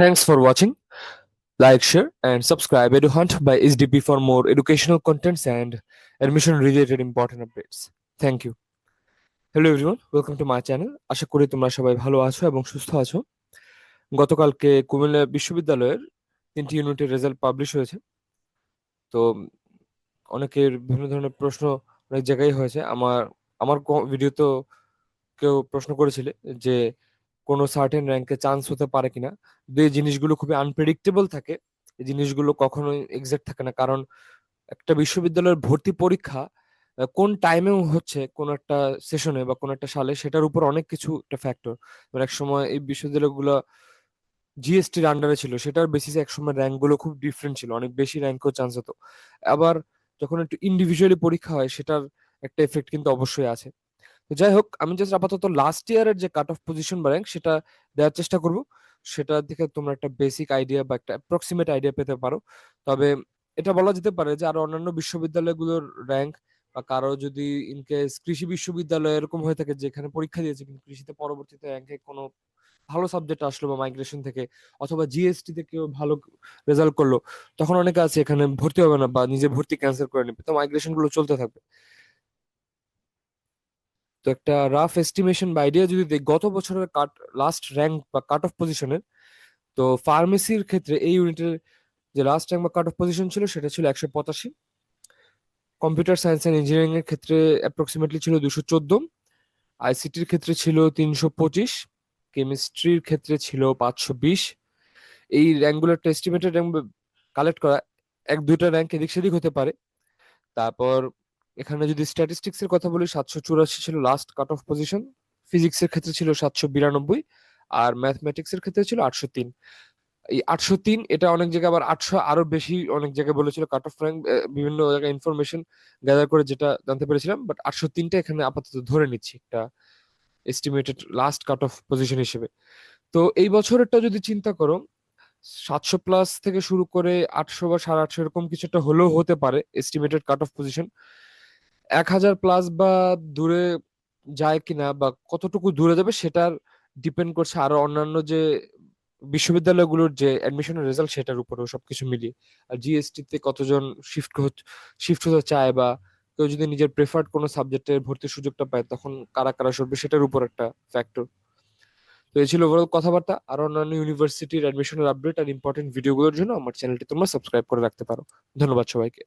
Thanks for watching. Like, share, and subscribe EduHunt by SDP for more educational contents and admission related important updates. Thank you. Hello everyone welcome to my channel আশা করি তোমরা সবাই ভালো আছো এবং সুস্থ আছো গতকালকে কুমিল্লা বিশ্ববিদ্যালয়ের তিনটি ইউনিটের রেজাল্ট পাবলিশ হয়েছে তো অনেকের বিভিন্ন ধরনের প্রশ্ন অনেক জায়গায় হয়েছে আমার আমার ভিডিও তো কেউ প্রশ্ন করেছিলে যে কোনো সার্টেন র্যাঙ্কে চান্স হতে পারে কিনা। যে জিনিসগুলো খুবই আনপ্রেডিক্টেবল থাকে। এই জিনিসগুলো কখনোই এক্সাক্ট থাকে না। কারণ একটা বিশ্ববিদ্যালয়ের ভর্তি পরীক্ষা কোন টাইমেও হচ্ছে কোন একটা সেশনে বা কোন একটা সালে, সেটার উপর অনেক কিছু একটা ফ্যাক্টর এক সময় এই বিশ্ববিদ্যালয়গুলো জিএসটির আন্ডারে ছিল, সেটার বেসিসে এক সময় র্যাঙ্কগুলো খুব ডিফারেন্ট ছিল। অনেক বেশি র্যাঙ্কও চান্স হতো। আবার যখন একটু ইন্ডিভিজুয়ালি পরীক্ষা হয়, সেটার একটা এফেক্ট কিন্তু অবশ্যই আছে। যাই হোক, আমি জাস্ট আপাতত লাস্ট ইয়ারের যে কাট অফ পজিশন বা র্যাঙ্ক সেটা দেওয়ার চেষ্টা করব। সেটা থেকে তোমরা একটা বেসিক আইডিয়া বা একটা অ্যাপ্রক্সিমেট আইডিয়া পেতে পারো। তবে এটা বলা যেতে পারে যে আরও অন্যান্য বিশ্ববিদ্যালয়গুলোর র্যাঙ্ক বা কারও যদি ইনকেস কৃষি বিশ্ববিদ্যালয় এরকম হয়ে থাকে যেখানে পরীক্ষা দিয়েছে কিন্তু কৃষিতে পরবর্তীতে র্যাঙ্কে কোনো ভালো সাবজেক্ট আসলো বা মাইগ্রেশন থেকে অথবা জিএসটি থেকে কেউ ভালো রেজাল্ট করল, তখন অনেকে আছে এখানে ভর্তি হবে না বা নিজে ভর্তি ক্যান্সেল করে নেবে। তো মাইগ্রেশনগুলো চলতে থাকবে। তো একটা রাফ এস্টিমেশন বা আইডিয়া যদি গত বছরের কাট লাস্ট র্যাঙ্ক বা কাট অফ পজিশনের তো ফার্মেসির ক্ষেত্রে এই ইউনিটের যে লাস্ট র্যাঙ্ক বা কাট অফ পজিশন ছিল, সেটা ছিল একশো পঁচাশি। কম্পিউটার সায়েন্স অ্যান্ড ইঞ্জিনিয়ারিং এর ক্ষেত্রে অ্যাপ্রক্সিমেটলি ছিল দুশো চোদ্দ। আইসিটির ক্ষেত্রে ছিল তিনশো পঁচিশ। কেমিস্ট্রির ক্ষেত্রে ছিল পাঁচশো বিশ। এই র্যাঙ্কগুলো একটা এস্টিমেটেড র্যাঙ্ক কালেক্ট করা, এক দুইটা র্যাঙ্ক এদিক সেদিক হতে পারে। তারপর এখানে যদি স্ট্যাটিস্টিক্স এর কথা বলি, সাতশো চুরাশি ছিল last cut off position physics এর ক্ষেত্রে ছিল সাতশো বিরানব্বই আর ম্যাথমেটিক্স এর ক্ষেত্রে ছিল আটশো তিন। এই আটশো তিন, এটা অনেক জায়গায় আবার আটশো আরও বেশি অনেক জায়গায় বলেছিল কাট অফ র্যাঙ্ক বিভিন্ন জায়গায় ইনফরমেশন গ্যাদার করে যেটা জানতে পেরেছিলাম বাট আটশো তিনটা এখানে আপাতত ধরে নিচ্ছি একটা estimated last cut off position হিসেবে। তো এই বছরেরটা যদি চিন্তা করো, সাতশো প্লাস থেকে শুরু করে আটশো বা সাড়ে আটশো এরকম একটা হলেও হতে পারে এস্টিমেটেড কাট অফ পজিশন এক হাজার প্লাস বা দূরে যায় কিনা বা কতটুকু দূরে যাবে সেটার ডিপেন্ড করছে আরও অন্যান্য যে বিশ্ববিদ্যালয়গুলোর যে অ্যাডমিশনের রেজাল্ট সেটার উপরেও সবকিছু মিলিয়ে। আর জিএসটি তে কতজন শিফট শিফট হতে চায় বা কেউ যদি নিজের প্রেফার্ড কোনো সাবজেক্টে ভর্তির সুযোগটা পায় তখন কারা কারা সরবে সেটার উপর একটা ফ্যাক্টর তো এই ছিল ওভারঅল কথাবার্তা। আর অন্যান্য ইউনিভার্সিটির অ্যাডমিশনের আপডেট আর ইম্পর্টেন্ট ভিডিওগুলোর জন্য আমার চ্যানেলটি তোমরা সাবস্ক্রাইব করে রাখতে পারো। ধন্যবাদ সবাইকে।